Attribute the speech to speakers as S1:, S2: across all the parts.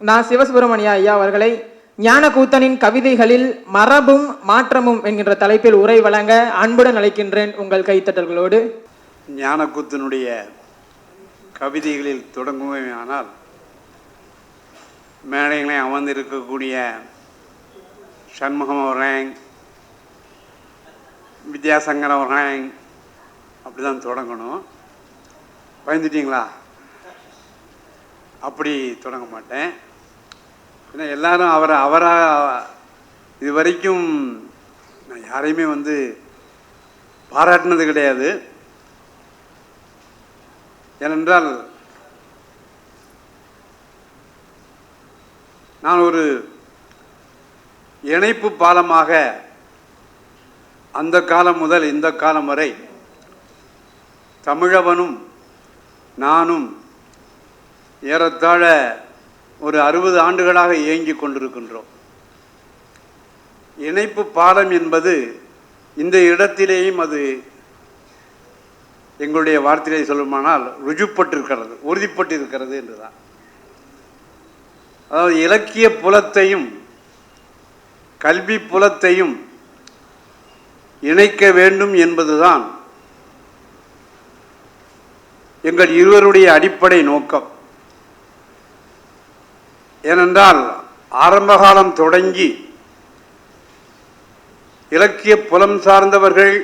S1: நான் சிவசுப்பிரமணிய ஐயா அவர்களை ஞானக்கூத்தனின் கவிதைகளில் மரபும் மாற்றமும் என்கின்ற தலைப்பில் உரை வழங்க அன்புடன் அழைக்கின்றேன் உங்கள் கைத்தட்டல்களோடு.
S2: ஞானக்கூத்தனுடைய கவிதைகளில் தொடங்குமே மேடைகளை அமர்ந்திருக்கக்கூடிய சண்முகம் அவர்கள் வித்யாசங்கர் அவர்கள் அப்படி தான் தொடங்கணும். பயந்துட்டீங்களா? அப்படி தொடங்க மாட்டேன். ஏன்னா எல்லாரும் அவரை அவராக இது வரைக்கும் நான் யாரையுமே வந்து பாராட்டினது கிடையாது. ஏனென்றால் நான் ஒரு இணைப்பு பாலமாக அந்த காலம் முதல் இந்த காலம் வரை தமிழவனும் நானும் ஏறத்தாழ ஒரு அறுபது ஆண்டுகளாக இயங்கி கொண்டிருக்கின்றோம். இணைப்பு பாலம் என்பது இந்த இடத்திலேயும் அது எங்களுடைய வார்த்தையை சொல்லுமானால் ருஜுப்பட்டிருக்கிறது உறுதிப்பட்டிருக்கிறது என்றுதான். அதாவது இலக்கிய புலத்தையும் கல்வி புலத்தையும் இணைக்க வேண்டும் என்பதுதான் எங்கள் இருவருடைய அடிப்படை நோக்கம். ஏனென்றால் ஆரம்பகாலம் தொடங்கி இலக்கிய புலம் சார்ந்தவர்கள்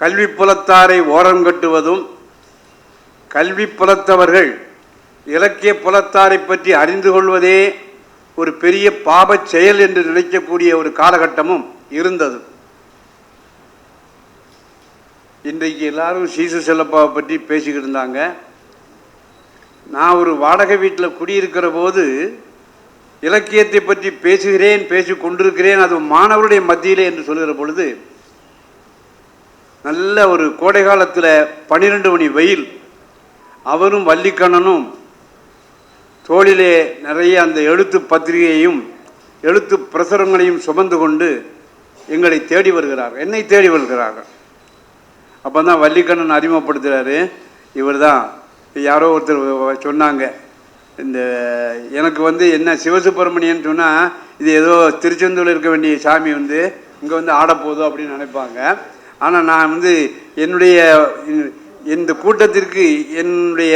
S2: கல்வி புலத்தாரை ஓரம் கட்டுவதும் கல்வி புலத்தவர்கள் இலக்கிய புலத்தாரை பற்றி அறிந்து கொள்வதே ஒரு பெரிய பாபச் செயல் என்று நினைக்கக்கூடிய ஒரு காலகட்டமும் இருந்தது. இன்றைக்கு எல்லாரும் சீசு செல்லப்பாவை பற்றி பேசிக்கிட்டு இருந்தாங்க. நான் ஒரு வாடகை வீட்டில் குடியிருக்கிற போது இலக்கியத்தை பற்றி பேசுகிறேன் பேசி கொண்டிருக்கிறேன் அது மாணவருடைய மத்தியிலே என்று சொல்கிற பொழுது நல்ல ஒரு கோடை காலத்தில் பன்னிரெண்டு மணி வெயில் அவரும் வள்ளிக்கண்ணனும் தோளிலே நிறைய அந்த எழுத்து பத்திரிகையையும் எழுத்து பிரசுரங்களையும் சுமந்து கொண்டு எங்களை தேடி வருகிறார்கள் என்னை தேடி வருகிறார்கள். அப்போ தான் வள்ளிக்கண்ணன் அறிமுகப்படுத்துகிறாரு இவர் தான் யாரோ ஒருத்தர் சொன்னாங்க. இந்த எனக்கு வந்து என்ன சிவசுப்பிரமணியன் சொன்னால் இது ஏதோ திருச்செந்தூரில் இருக்க வேண்டிய சாமி வந்து இங்கே வந்து ஆடப்போகுதோ அப்படின்னு நினைப்பாங்க. ஆனால் நான் வந்து என்னுடைய இந்த கூட்டத்திற்கு என்னுடைய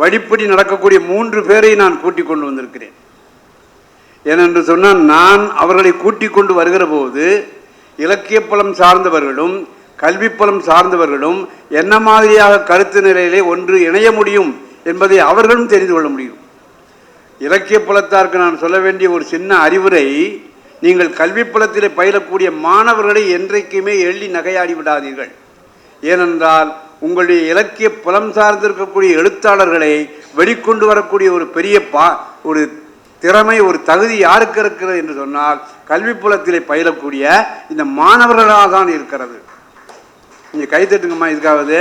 S2: வழிப்படி நடக்கக்கூடிய மூன்று பேரை நான் கூட்டி கொண்டு வந்திருக்கிறேன். ஏனென்று சொன்னால் நான் அவர்களை கூட்டி கொண்டு வருகிற போது இலக்கிய பலம் சார்ந்தவர்களும் கல்விப்புலம் சார்ந்தவர்களும் என்ன மாதிரியாக கருத்து நிலையிலே ஒன்று இணைய முடியும் என்பதை அவர்களும் தெரிந்து கொள்ள முடியும். இலக்கிய புலத்தாருக்கு நான் சொல்ல வேண்டிய ஒரு சின்ன அறிவுரை நீங்கள் கல்வி புலத்திலே பயிலக்கூடிய மாணவர்களை என்றைக்குமே எள்ளி நகையாடி விடாதீர்கள். ஏனென்றால் உங்களுடைய இலக்கிய புலம் சார்ந்திருக்கக்கூடிய எழுத்தாளர்களை வெளிக்கொண்டு வரக்கூடிய ஒரு பெரிய பா ஒரு திறமை ஒரு தகுதி யாருக்கு இருக்கிறது என்று சொன்னால் கல்வி புலத்திலே பயிலக்கூடிய இந்த மாணவர்களாக தான் இருக்கிறது. நீங்கள் கை தட்டுங்கம்மா இதுக்காவது.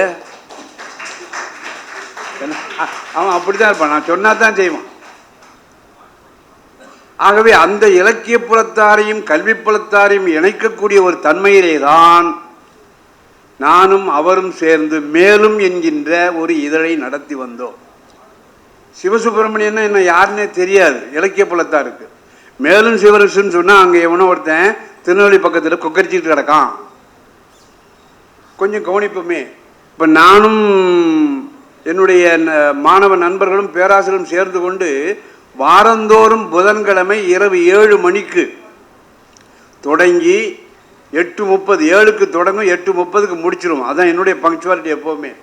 S2: அவன் அப்படி தான் இருப்பான். நான் சொன்னா தான் செய்வான். ஆகவே அந்த இலக்கிய புலத்தாரையும் கல்வி புலத்தாரையும் இணைக்கக்கூடிய ஒரு தன்மையிலே தான் நானும் அவரும் சேர்ந்து மேலும் என்கின்ற ஒரு இதழை நடத்தி வந்தோம். சிவசுப்பிரமணியன் என்ன யாருன்னே தெரியாது. இலக்கிய புலத்தாருக்கு மேலும் சிவரசுன்னு சொன்னால் அங்கே எவனோ ஒருத்தன் திருநெல்வேலி பக்கத்தில் கொக்கரிச்சிட்டு கிடக்கான். கொஞ்சம் கவனிப்போமே. இப்போ நானும் என்னுடைய ந- மாணவ நண்பர்களும் பேராசிரியரும் சேர்ந்து கொண்டு வாரந்தோறும் புதன்கிழமை இரவு ஏழு மணிக்கு தொடங்கி எட்டு முப்பது ஏழுக்கு தொடங்கும் எட்டு முப்பதுக்கு முடிச்சிடும் அதான் என்னுடைய பங்க்சுவாலிட்டி எப்போவுமே.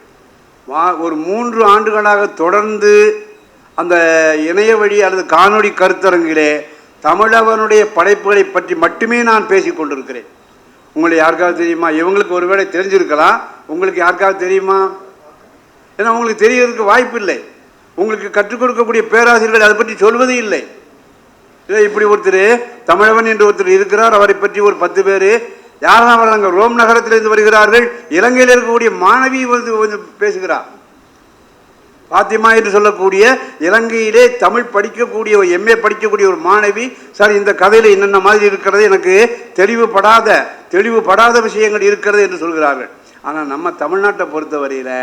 S2: வா ஒரு மூன்று ஆண்டுகளாக தொடர்ந்து அந்த இணைய வழி அல்லது காணொளி கருத்தரங்கிலே தமிழவனுடைய படைப்புகளை பற்றி மட்டுமே நான் பேசிக்கொண்டிருக்கிறேன். உங்களை யாருக்காவது தெரியுமா? இவங்களுக்கு ஒருவேளை தெரிஞ்சிருக்கலாம். உங்களுக்கு யாருக்காவது தெரியுமா? ஏன்னா உங்களுக்கு தெரியறதுக்கு வாய்ப்பு இல்லை. உங்களுக்கு கற்றுக் கொடுக்கக்கூடிய பேராசிரியர்கள் அதை பற்றி சொல்வதே இல்லை. இல்லை இப்படி ஒருத்தர் தமிழவன் என்று ஒருத்தர் இருக்கிறார். அவரை பற்றி ஒரு பத்து பேர் யாரெல்லாம் வர்றாங்க ரோம் நகரத்திலிருந்து வருகிறார்கள் இலங்கையில் இருக்கக்கூடிய மாணவி வந்து வந்து பேசுகிறார் பாத்திமா என்று சொல்லக்கூடிய இலங்கையிலே தமிழ் படிக்கக்கூடிய எம்ஏ படிக்கக்கூடிய ஒரு மாணவி சார் இந்த கதையில் என்னென்ன மாதிரி இருக்கிறது எனக்கு தெளிவுபடாத தெளிவுபடாத விஷயங்கள் இருக்கிறது என்று சொல்கிறார்கள். ஆனால் நம்ம தமிழ்நாட்டை பொறுத்தவரையில்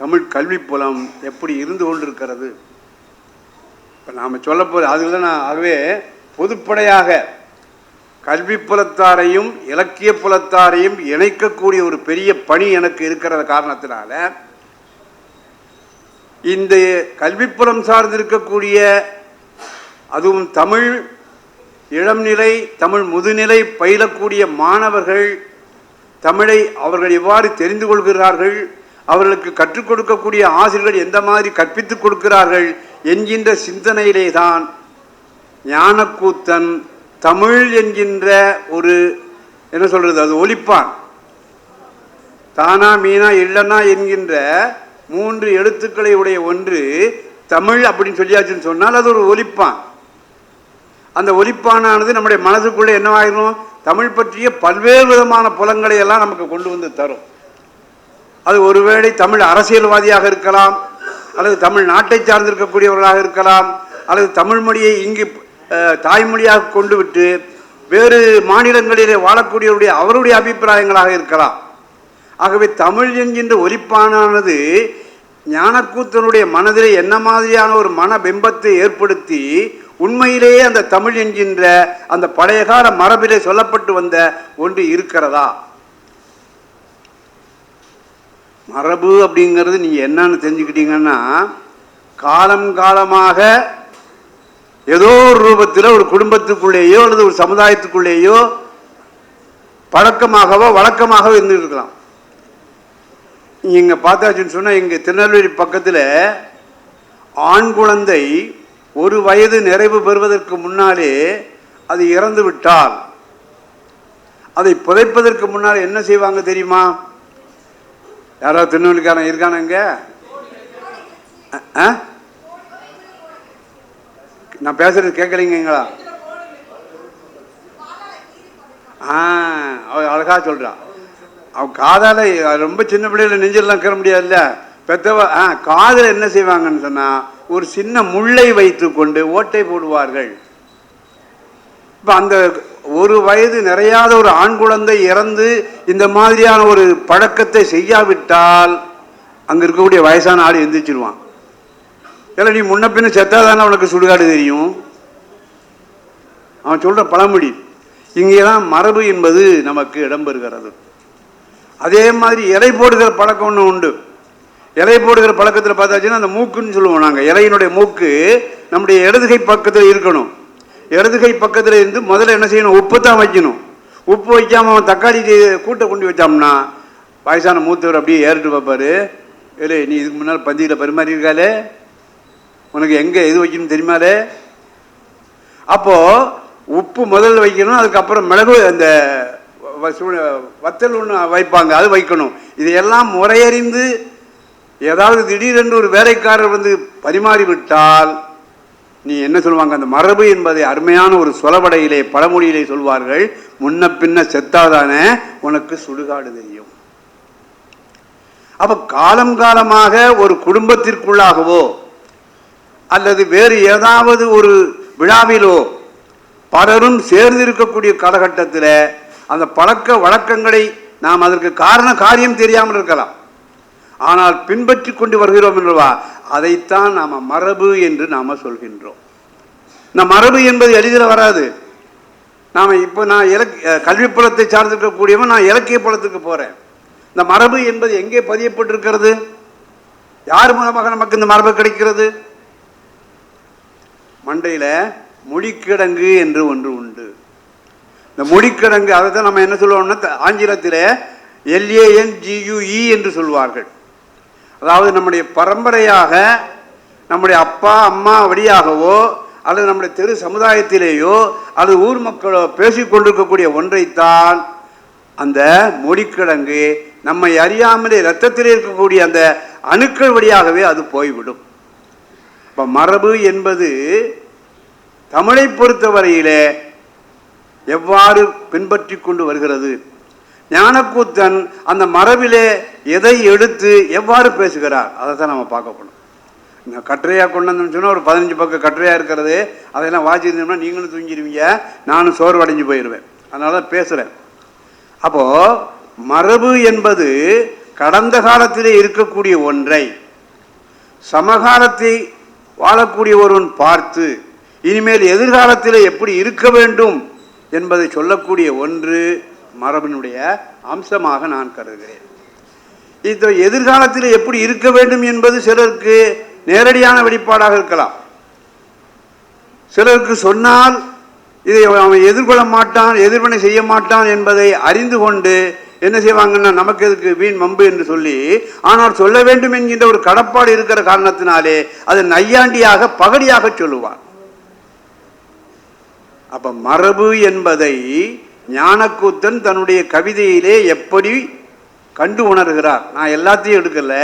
S2: தமிழ் கல்வி புலம் எப்படி இருந்து கொண்டிருக்கிறது? இப்போ நாம் சொல்ல போகிற அதில் தான் நான் ஆகவே பொதுப்படையாக கல்வி புலத்தாரையும் இலக்கிய புலத்தாரையும் இணைக்கக்கூடிய ஒரு பெரிய பணி எனக்கு இருக்கிற காரணத்தினால இந்த கல்விப்புலம் சார்ந்திருக்கக்கூடிய அதுவும் தமிழ் இளம்நிலை தமிழ் முதுநிலை பயிலக்கூடிய மாணவர்கள் தமிழை அவர்கள் எவ்வாறு தெரிந்து கொள்கிறார்கள் அவர்களுக்கு கற்றுக் கொடுக்கக்கூடிய ஆசிரியர்கள் எந்த மாதிரி கற்பித்துக் கொடுக்கிறார்கள் என்கின்ற சிந்தனையிலே தான் ஞானக்கூத்தன் தமிழ் என்கின்ற ஒரு என்ன சொல்றது அது ஒலிப்பான் தானா மீனா இல்லைன்னா என்கின்ற மூன்று எழுத்துக்களை உடைய ஒன்று தமிழ் அப்படின்னு சொல்லியாச்சுன்னு சொன்னால் அது ஒரு ஒலிப்பான் அந்த ஒலிப்பானானது நம்முடைய மனதுக்குள்ளே என்னவாயிரும்? தமிழ் பற்றிய பல்வேறு விதமான புலங்களை எல்லாம் நமக்கு கொண்டு வந்து தரும். அது ஒருவேளை தமிழ் அரசியல்வாதியாக இருக்கலாம் அல்லது தமிழ் நாட்டை சார்ந்திருக்கக்கூடியவர்களாக இருக்கலாம் அல்லது தமிழ் மொழியை இங்கு தாய்மொழியாக கொண்டு விட்டு வேறு மாநிலங்களிலே வாழக்கூடியவருடைய அவருடைய அபிப்பிராயங்களாக இருக்கலாம். ஆகவே தமிழ் என்கின்ற ஒலிப்பானானது ஞானக்கூத்தனுடைய மனதிலே என்ன மாதிரியான ஒரு மன பிம்பத்தை ஏற்படுத்தி உண்மையிலேயே அந்த தமிழ் என்கின்ற அந்த பழைய கால மரபிலே சொல்லப்பட்டு வந்த ஒன்று இருக்கிறதா? மரபு அப்படிங்கிறது நீங்க என்னன்னு தெரிஞ்சுக்கிட்டீங்கன்னா காலம் காலமாக ஏதோ ஒரு ரூபத்தில் ஒரு குடும்பத்துக்குள்ளேயோ அல்லது ஒரு சமுதாயத்துக்குள்ளேயோ பழக்கமாகவோ வழக்கமாகவோ இருந்துருக்கலாம். இருக்கலாம் பார்த்தாச்சுன்னு சொன்னால் இங்கே திருநெல்வேலி பக்கத்தில் ஆண் குழந்தை ஒரு வயது நிறைவு பெறுவதற்கு முன்னாலே அது இறந்து விட்டால் அதை புதைப்பதற்கு முன்னால் என்ன செய்வாங்க தெரியுமா? யாராவது திருநெல்வேலிக்காரன் இருக்கானுங்க? ஆ? நான் பேசுறது கேட்கலீங்களா ஆ அழகா சொல்றான் அவன் காதால ரொம்ப சின்ன பிள்ளையில நெஞ்செல்லாம் கிற முடியாதுல்ல? பெத்தவ ஆ காதில் என்ன செய்வாங்கன்னு சொன்னா ஒரு சின்ன முள்ளை வைத்து கொண்டு ஓட்டை போடுவார்கள். இப்போ அந்த ஒரு வயது நிறையாத ஒரு ஆண் குழந்தை இறந்து இந்த மாதிரியான ஒரு பழக்கத்தை செய்யாவிட்டால் அங்க இருக்கக்கூடிய வயசான ஆள் எந்திரிச்சிருவான். இல்லை நீ முன்ன பின்ன செத்தாதானே உனக்கு சுடுகாடு தெரியும்? அவன் சொல்ற பழமொழி இங்கேதான் மரபு என்பது நமக்கு இடம்பெறுகிறது அதே மாதிரி இலை போடுகிற பழக்கம் ஒன்று உண்டு. இலை போடுகிற பழக்கத்தில் பார்த்தாச்சுன்னா அந்த மூக்குன்னு சொல்லுவோம் நாங்கள் இலையினுடைய மூக்கு நம்முடைய இடதுகை பக்கத்தில் இருக்கணும். இடதுகை பக்கத்தில் இருந்து முதல்ல என்ன செய்யணும்? உப்பு தான் வைக்கணும். உப்பு வைக்காமல் அவன் தக்காளி கூட்டை கொண்டு வச்சாம்னா வயசான மூத்தவர் அப்படியே ஏறிட்டு பார்ப்பாரு. இல்லை நீ இதுக்கு முன்னால் பந்தியில் பரிமாறி இருக்காளே? உனக்கு எங்கே எது வைக்கணும் தெரியுமாலே? அப்போது உப்பு முதல்ல வைக்கணும் அதுக்கப்புறம் மிளகு அந்த வ- வத்தல் ஒன்று வைப்பாங்க அது வைக்கணும். இதையெல்லாம் முறையறிந்து ஏதாவது திடீரென்று ஒரு வேலைக்காரர் வந்து பரிமாறிவிட்டால் நீ என்ன சொல்லுவாங்க அந்த மரபு என்பதை அருமையான ஒரு சொலவடையிலே பழமொழியிலே சொல்வார்கள் முன்ன பின்ன செத்தாதானே உனக்கு சுடுகாடு தெரியும். அப்ப காலம் காலமாக ஒரு குடும்பத்திற்குள்ளாகவோ அல்லது வேறு ஏதாவது ஒரு விழாவிலோ பலரும் சேர்ந்து இருக்கக்கூடிய காலகட்டத்தில் அந்த பழக்க வழக்கங்களை நாம் அதற்கு காரண காரியம் தெரியாமல் இருக்கலாம். ஆனால் பின்பற்றி கொண்டு வருகிறோம் என்றவா? அதைத்தான் நாம் மரபு என்று நாம் சொல்கின்றோம். இந்த மரபு என்பது எளிதில் வராது. நாம் இப்போ நான் இலக் கல்வி புலத்தை சார்ந்திருக்கக்கூடியவன் நான் இலக்கிய புலத்துக்கு போகிறேன் இந்த மரபு என்பது எங்கே பதியப்பட்டிருக்கிறது? யார் மூலமாக நமக்கு இந்த மரபு கிடைக்கிறது? மண்டையில் மொழிக்கிடங்கு என்று ஒன்று உண்டு. இந்த மொழிக்கிடங்கு அதை தான் நம்ம என்ன சொல்லுவோம்னா ஆங்கிலத்தில் எல்ஏஎன் ஜியூஇ என்று சொல்வார்கள். அதாவது நம்முடைய பரம்பரையாக நம்முடைய அப்பா அம்மா வழியாகவோ அல்லது நம்முடைய தெரு சமுதாயத்திலேயோ அல்லது ஊர் மக்களோ பேசிக் கொண்டிருக்கக்கூடிய ஒன்றைத்தான் அந்த மொழிக்கிடங்கு நம்மை அறியாமலே இரத்தத்திலே இருக்கக்கூடிய அந்த அணுக்கள் வழியாகவே அது போய்விடும். இப்போ மரபு என்பது தமிழை பொறுத்தவரையிலே எவ்வாறு பின்பற்றி கொண்டு வருகிறது? ஞானக்கூத்தன் அந்த மரபிலே எதை எடுத்து எவ்வாறு பேசுகிறார் அதை தான் நம்ம பார்க்க போகணும் இந்த கட்டுரையாக கொண்டு வந்தோம்னு சொன்னால் ஒரு பதினஞ்சு பக்கம் கட்டுரையாக இருக்கிறது. அதையெல்லாம் வாசிச்சிருந்தோம்னா நீங்களும் தூங்கிடுவீங்க நானும் சோர்வடைஞ்சு போயிடுவேன் அதனால தான் பேசுகிறேன் அப்போது மரபு என்பது கடந்த காலத்திலே இருக்கக்கூடிய ஒன்றை சமகாலத்தை வாழக்கூடிய ஒருவன் பார்த்து இனிமேல் எதிர்காலத்தில் எப்படி இருக்க வேண்டும் என்பதை சொல்லக்கூடிய ஒன்று மரபினுடைய அம்சமாக நான் கருதுகிறேன். இது எதிர்காலத்தில் எப்படி இருக்க வேண்டும் என்பது சிலருக்கு நேரடியான வெளிப்பாடாக இருக்கலாம். சிலருக்கு சொன்னால் இதை அவன் எதிர்கொள்ள மாட்டான் எதிர்வினை செய்ய மாட்டான் என்பதை அறிந்து கொண்டு என்ன செய்வாங்கன்னா நமக்கு எதுக்கு வீண் மம்பு என்று சொல்லி ஆனால் சொல்ல வேண்டும் என்கின்ற ஒரு கடப்பாடு இருக்கிற காரணத்தினாலே அது நையாண்டியாக பகடியாக சொல்லுவான். அப்ப மரபு என்பதை ஞானக்கூத்தன் தன்னுடைய கவிதையிலே எப்படி கண்டு உணர்கிறார். நான் எல்லாத்தையும் எடுக்கல.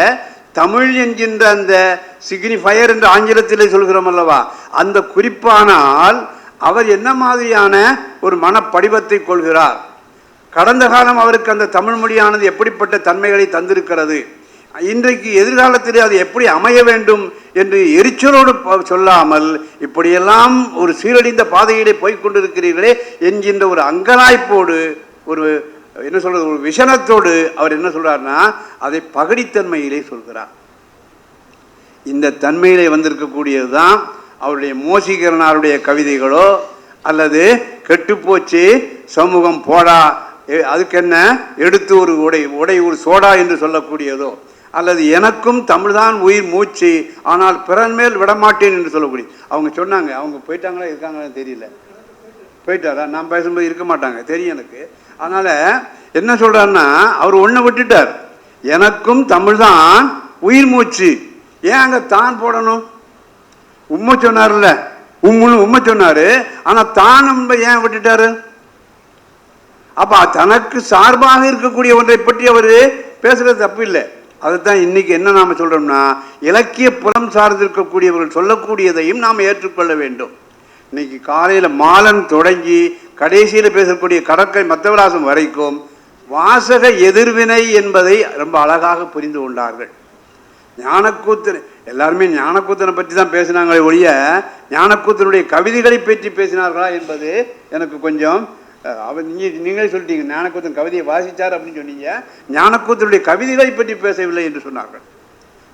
S2: தமிழ் என்கின்ற அந்த சிக்னிஃபயர் என்று ஆங்கிலத்திலே சொல்கிறோம் அல்லவா? அந்த குறிப்பானால் அவர் என்ன மாதிரியான ஒரு மனப்படிவத்தை கொள்கிறார்? கடந்த காலம் அவருக்கு அந்த தமிழ் மொழியானது எப்படிப்பட்ட தன்மைகளை தந்திருக்கிறது? இன்றைக்கு எதிர்காலத்தில் அது எப்படி அமைய வேண்டும் என்று எரிச்சலோடு சொல்லாமல் இப்படியெல்லாம் ஒரு சீரழிந்த பாதையிலே போய்கொண்டிருக்கிறீர்களே என்கின்ற ஒரு அங்கலாய்ப்போடு ஒரு என்ன சொல்கிறது ஒரு விஷனத்தோடு அவர் என்ன சொல்றாருன்னா அதை பகடித்தன்மையிலே சொல்கிறார். இந்த தன்மையிலே வந்திருக்கக்கூடியது தான் அவருடைய மோசிகரனாருடைய கவிதைகளோ அல்லது கெட்டுப்போச்சு சமூகம் போடா அதுக்கென்ன அதுக்கு என்ன எடுத்து ஒரு உடை உடை ஒரு சோடா என்று சொல்லக்கூடியதோ அல்லது எனக்கும் தமிழ்தான் உயிர் மூச்சு ஆனால் பிறன் மேல் விடமாட்டேன் என்று சொல்லக்கூடிய அவங்க சொன்னாங்க அவங்க போயிட்டாங்களா இருக்காங்களா தெரியல. போயிட்டாரா? நான் பேசும்போது இருக்க மாட்டாங்க தெரியும் எனக்கு. அதனால் என்ன சொல்கிறாருன்னா அவர் ஒன்றை விட்டுட்டார். எனக்கும் தமிழ் தான் உயிர் மூச்சு. ஏன் அங்கே தான் போடணும்? உண்மை சொன்னார்ல. உம்முன்னு உண்மை சொன்னார். ஆனால் தான் நம்ம ஏன் விட்டுட்டாரு? அப்போ தனக்கு சார்பாக இருக்கக்கூடிய ஒன்றை பற்றி அவர் பேசுகிறது தப்பு இல்லை அதுதான் இன்னைக்கு என்ன நாம் சொல்கிறோம்னா இலக்கிய புலம் சார்ந்திருக்கக்கூடியவர்கள் சொல்லக்கூடியதையும் நாம் ஏற்றுக்கொள்ள வேண்டும். இன்னைக்கு காலையில் மாலன் தொடங்கி கடைசியில் பேசக்கூடிய கடற்கரை மத்தவராசம் வரைக்கும் வாசக எதிர்வினை என்பதை ரொம்ப அழகாக புரிந்து கொண்டார்கள். ஞானக்கூத்தன் எல்லாருமே ஞானக்கூத்தனை பற்றி தான் பேசினாங்களே ஒழிய ஞானக்கூத்தனுடைய கவிதைகளை பற்றி பேசினார்களா என்பது எனக்கு கொஞ்சம் அவர் நீங்கள் நீங்களே சொல்லிட்டீங்க ஞானக்கூத்தன் கவிதையை வாசிச்சார் அப்படின்னு சொன்னீங்க. ஞானக்கூத்தனுடைய கவிதைகளை பற்றி பேசவில்லை என்று சொன்னார்கள்.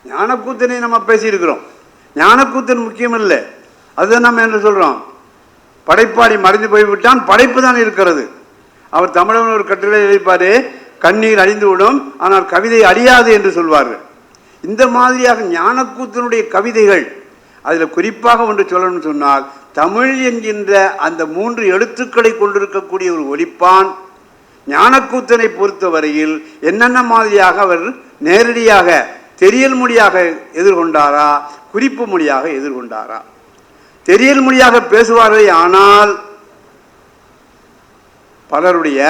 S2: ஞானக்கூத்தனை நம்ம பேசியிருக்கிறோம். ஞானக்கூத்தன் முக்கியம் இல்லை அதுதான் நம்ம என்ன சொல்கிறோம் படைப்பாளி மறைந்து போய்விட்டான் படைப்பு தான் இருக்கிறது. அவர் தமிழன் ஒரு கட்டுரை எழுதிப்பாரு கண்ணீர் அழிந்து விடும் ஆனால் கவிதை அழியாது என்று சொல்வார்கள். இந்த மாதிரியாக ஞானக்கூத்தனுடைய கவிதைகள் அதில் குறிப்பாக ஒன்று சொல்லணும்னு சொன்னால் தமிழ் என்கின்ற அந்த மூன்று எழுத்துக்களை கொண்டிருக்கக்கூடிய ஒரு ஒலிப்பான் ஞானக்கூத்தனை பொறுத்தவரையில் என்னென்ன மாதிரியாக அவர் நேரடியாக தெரியல் மொழியாக எதிர்கொண்டாரா குறிப்பு மொழியாக எதிர்கொண்டாரா? தெரியல் மொழியாக பேசுவார்கள் ஆனால் பலருடைய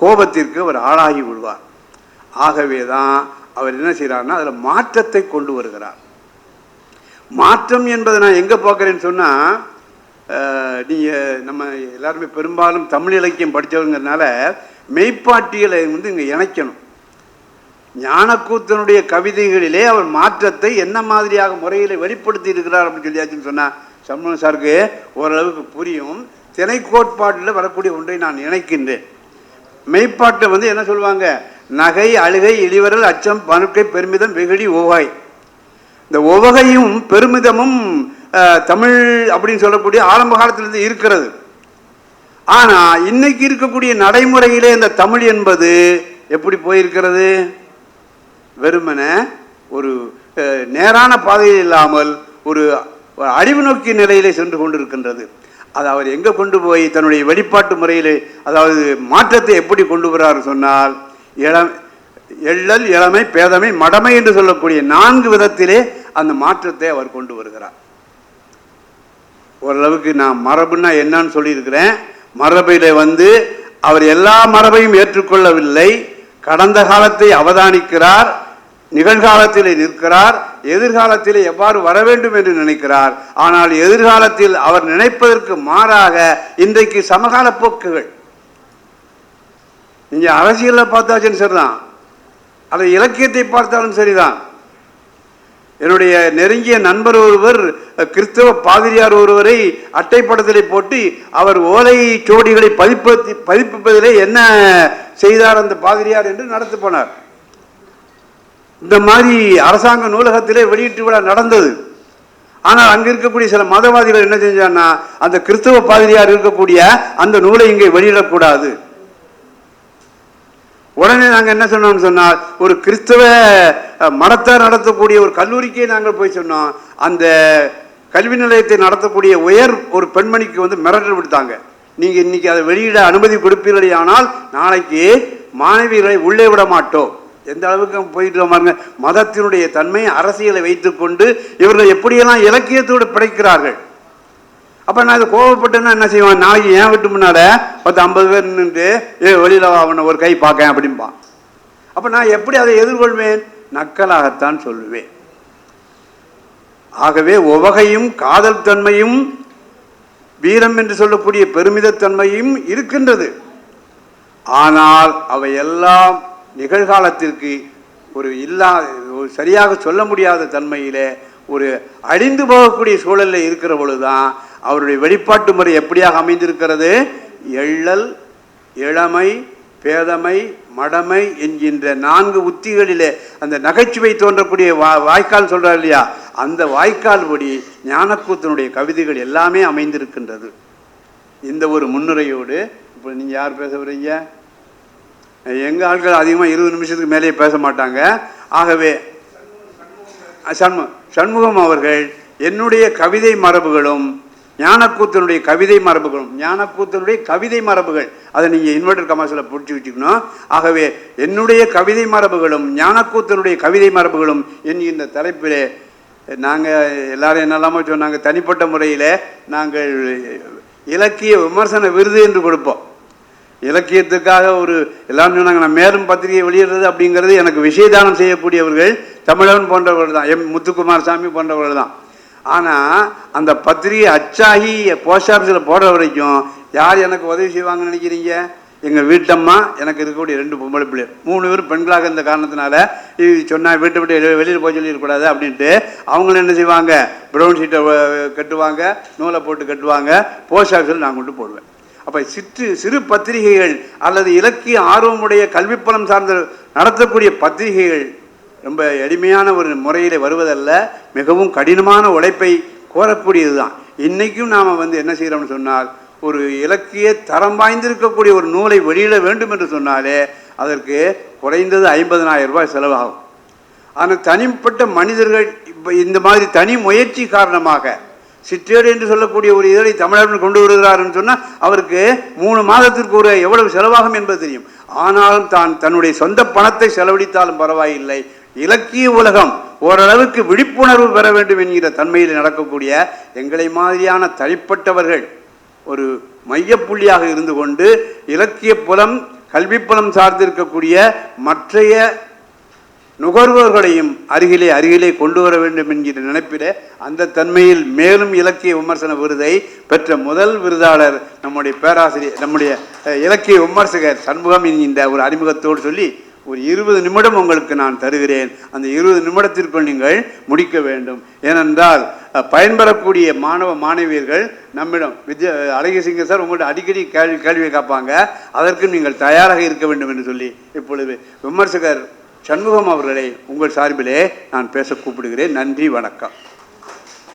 S2: கோபத்திற்கு அவர் ஆளாகி விடுவார். ஆகவே தான் அவர் என்ன செய்கிறார்னா அதில் மாற்றத்தை கொண்டு வருகிறார். மாற்றம் என்பதை நான் எங்கே பார்க்குறேன்னு சொன்னால் நீங்கள் நம்ம எல்லாருமே பெரும்பாலும் தமிழ் இலக்கியம் படித்தவங்கிறதுனால மெய்ப்பாட்டியலை வந்து இங்கே இணைக்கணும். ஞானக்கூத்தனுடைய கவிதைகளிலே அவர் மாற்றத்தை என்ன மாதிரியாக முறையில் வெளிப்படுத்தி இருக்கிறார் அப்படின்னு சொல்லியாச்சுன்னு சொன்னால் சம்மன் சாருக்கு ஓரளவுக்கு புரியும். திணை கோட்பாட்டில் வரக்கூடிய ஒன்றை நான் நினைக்கின்றேன் மெய்ப்பாட்டை வந்து என்ன சொல்லுவாங்க? நகை அழுகை இளிவரல் அச்சம் பணுக்கை பெருமிதம் வெகுடி ஓவாய் இந்த ஓகையும் பெருமிதமும் தமிழ் அப்படின்னு சொல்லக்கூடிய ஆரம்ப காலத்திலிருந்து இருக்கிறது. ஆனால் இன்னைக்கு இருக்கக்கூடிய நடைமுறையிலே இந்த தமிழ் என்பது எப்படி போயிருக்கிறது? வெறுமனே ஒரு நேரான பாதையில் இல்லாமல் ஒரு ஒரு அழிவு நோக்கிய நிலையிலே சென்று கொண்டிருக்கின்றது. அது அவர் எங்கே கொண்டு போய் தன்னுடைய வெளிப்பாட்டு முறையிலே அதாவது மாற்றத்தை எப்படி கொண்டு வர்றாரு சொன்னால் இளம் எள்ளல் இளமை பேதமை மடமை என்று சொல்லக்கூடிய நான்கு விதத்திலே அந்த மாற்றத்தை அவர் கொண்டு வருகிறார். ஓரளவுக்கு நான் மரபுன்னா என்னன்னு சொல்லியிருக்கிறேன். மரபிலே வந்து அவர் எல்லா மரபையும் ஏற்றுக்கொள்ளவில்லை. கடந்த காலத்தை அவதானிக்கிறார். நிகழ்காலத்திலே நிற்கிறார் எதிர்காலத்திலே எவ்வாறு வர வேண்டும் என்று நினைக்கிறார். ஆனால் எதிர்காலத்தில் அவர் நினைப்பதற்கு மாறாக இன்றைக்கு சமகால போக்குகள். இங்கே அரசியலில் பார்த்தாச்சும் சரிதான். அல்லது இலக்கியத்தை பார்த்தாலும் சரிதான். என்னுடைய நெருங்கிய நண்பர் ஒருவர் கிறிஸ்தவ பாதிரியார் ஒருவரை அட்டைப்படத்திலே போட்டு அவர் ஓலை சோடிகளை பதிப்பதி பதிப்பிப்பதிலே என்ன செய்தார் அந்த பாதிரியார் என்று நடத்து போனார். இந்த மாதிரி அரசாங்க நூலகத்திலே வெளியீட்டு விழா நடந்தது. ஆனால் அங்கே இருக்கக்கூடிய சில மதவாதிகள் என்ன செஞ்சான்னா அந்த கிறிஸ்தவ பாதிரியார் இருக்கக்கூடிய அந்த நூலை இங்கே வெளியிடக்கூடாது. உடனே நாங்கள் என்ன சொன்னோம்னு சொன்னால் ஒரு கிறிஸ்தவ மடத்தை நடத்தக்கூடிய ஒரு கல்லூரிக்கே நாங்கள் போய் சொன்னோம். அந்த கல்வி நிலையத்தை நடத்தக்கூடிய உயர் ஒரு பெண்மணிக்கு வந்து மிரட்டல் விடுத்தாங்க. நீங்கள் இன்னைக்கு அதை வெளியிட அனுமதி கொடுப்பீர்களே ஆனால் நாளைக்கு மாணவிகளை உள்ளே விட மாட்டோம். எந்த அளவுக்கு போயிட்டு பாருங்க. மதத்தினுடைய தன்மை அரசியலை வைத்துக்கொண்டு இவர்கள் எப்படியெல்லாம் இலக்கியத்தோடு பிழைக்கிறார்கள். அப்ப நான் இது கோவப்பட்டேன்னா என்ன செய்வான்? நாளைக்கு ஏன் விட்டு முன்னால பத்து ஐம்பது பேர் நின்று ஏ வெளியில அவனை ஒரு கை பார்க்கேன் அப்படிம்பான் அப்ப நான் எப்படி அதை எதிர்கொள்வேன்? நக்கலாகத்தான் சொல்லுவேன். ஆகவே உவகையும் காதல் தன்மையும் வீரம் என்று சொல்லக்கூடிய பெருமிதத்தன்மையும் இருக்கின்றது. ஆனால் அவை எல்லாம் நிகழ்காலத்திற்கு ஒரு இல்லா ஒரு சரியாக சொல்ல முடியாத தன்மையிலே ஒரு அழிந்து போகக்கூடிய சூழலில் இருக்கிற பொழுதுதான் அவருடைய வெளிப்பாட்டு முறை எப்படியாக அமைந்திருக்கிறது? எள்ளல் இளமை பேதமை மடமை என்கின்ற நான்கு உத்திகளிலே அந்த நகைச்சுவை தோன்றக்கூடிய வா வாய்க்கால் சொல்கிறார் இல்லையா? அந்த வாய்க்கால் படி ஞானக்கூத்தனுடைய கவிதைகள் எல்லாமே அமைந்திருக்கின்றது. இந்த ஒரு முன்னுரையோடு இப்போ நீங்கள் யார் பேச வரீங்க எங்கள் ஆட்கள் அதிகமாக இருபது நிமிஷத்துக்கு மேலே பேச மாட்டாங்க. ஆகவே சண்மு சண்முகம் அவர்கள் என்னுடைய கவிதை மரபுகளும் ஞானக்கூத்தனுடைய கவிதை மரபுகளும் ஞானக்கூத்தனுடைய கவிதை மரபுகள் அதை நீங்கள் இன்வெர்டர் கமர்ஸில் பிடிச்சி வச்சுக்கணும். ஆகவே என்னுடைய கவிதை மரபுகளும் ஞானக்கூத்தனுடைய கவிதை மரபுகளும் என்கின்ற தலைப்பிலே நாங்கள் எல்லாரும் என்னெல்லாமோ சொன்னாங்க தனிப்பட்ட முறையில் நாங்கள் இலக்கிய விமர்சன விருது என்று கொடுப்போம். இலக்கியத்துக்காக ஒரு எல்லாரும் சொன்னாங்க நான் மேலும் பத்திரிகை வெளியிடுறது அப்படிங்கிறது எனக்கு விஷயதானம் செய்யக்கூடியவர்கள் தமிழன் போன்றவர்கள் தான். எம் முத்துக்குமார் சாமி போன்றவர்கள் தான். ஆனால் அந்த பத்திரிகை அச்சாகி போஸ்ட் ஆஃபீஸில் போடுற வரைக்கும் யார் எனக்கு உதவி செய்வாங்கன்னு நினைக்கிறீங்க? எங்கள் வீட்டம்மா எனக்கு இருக்கக்கூடிய ரெண்டு பொம்பளை பிள்ளை மூணு பேரும் பெண்களாக இருந்த காரணத்தினால இது சொன்னால் வீட்டை விட்டு வெளியில் போய் சொல்லிடக்கூடாது அப்படின்ட்டு அவங்களும் என்ன செய்வாங்க? ப்ரௌன் ஷீட்டை கட்டுவாங்க நூலை போட்டு கட்டுவாங்க போஸ்ட் ஆஃபீஸில் நான் கொண்டு போடுவேன். அப்போ சிற்று சிறு பத்திரிகைகள் அல்லது இலக்கிய ஆர்வமுடைய கல்விப்பலம் சார்ந்த நடத்தக்கூடிய பத்திரிகைகள் ரொம்ப எளிமையான ஒரு முறையில் வருவதல்ல மிகவும் கடினமான உழைப்பை கோரக்கூடியது தான் இன்றைக்கும் நாம் வந்து என்ன செய்கிறோம்னு சொன்னால் ஒரு இலக்கிய தரம் வாய்ந்திருக்கக்கூடிய ஒரு நூலை வெளியிட வேண்டும் என்று சொன்னாலே அதற்கு குறைந்தது ஐம்பதனாயிரம் ரூபாய் செலவாகும். ஆனால் தனிப்பட்ட மனிதர்கள் இப்போ இந்த மாதிரி தனி முயற்சி காரணமாக சிற்றேடு என்று சொல்லக்கூடிய ஒரு இதழை தமிழர்கள் கொண்டு வருகிறார்னு சொன்னால் அவருக்கு மூணு மாதத்திற்கு ஒரு எவ்வளவு செலவாகும் என்பது தெரியும். ஆனாலும் தான் தன்னுடைய சொந்த பணத்தை செலவழித்தாலும் பரவாயில்லை. இலக்கிய உலகம் ஓரளவுக்கு விழிப்புணர்வு பெற வேண்டும் என்கிற தன்மையில் நடக்கக்கூடிய எங்களை மாதிரியான தனிப்பட்டவர்கள் ஒரு மையப்புள்ளியாக இருந்து கொண்டு இலக்கிய புலம் கல்விப்புலம் சார்ந்திருக்கக்கூடிய மற்றைய நுகர்வோர்களையும் அருகிலே அருகிலே கொண்டு வர வேண்டும் என்கிற நினைப்பிலே அந்த தன்மையில் மேலும் இலக்கிய விமர்சன விருதை பெற்ற முதல் விருதாளர் நம்முடைய பேராசிரியர் நம்முடைய இலக்கிய விமர்சகர் சண்முகம் என்கின்ற ஒரு அறிமுகத்தோடு சொல்லி ஒரு இருபது நிமிடம் உங்களுக்கு நான் தருகிறேன். அந்த இருபது நிமிடத்திற்குள் நீங்கள் முடிக்க வேண்டும். ஏனென்றால் பயன்பெறக்கூடிய மாணவ மாணவியர்கள் நம்மிடம் வித்யா அழகிசிங்க சார் உங்கள்கிட்ட அடிக்கடி கேள்வி கேள்வியை கேட்பாங்க. அதற்கு நீங்கள் தயாராக இருக்க வேண்டும் என்று சொல்லி இப்பொழுது விமர்சகர் சண்முகம் அவர்களை உங்கள் சார்பிலே நான் பேச கூப்பிடுகிறேன். நன்றி வணக்கம்.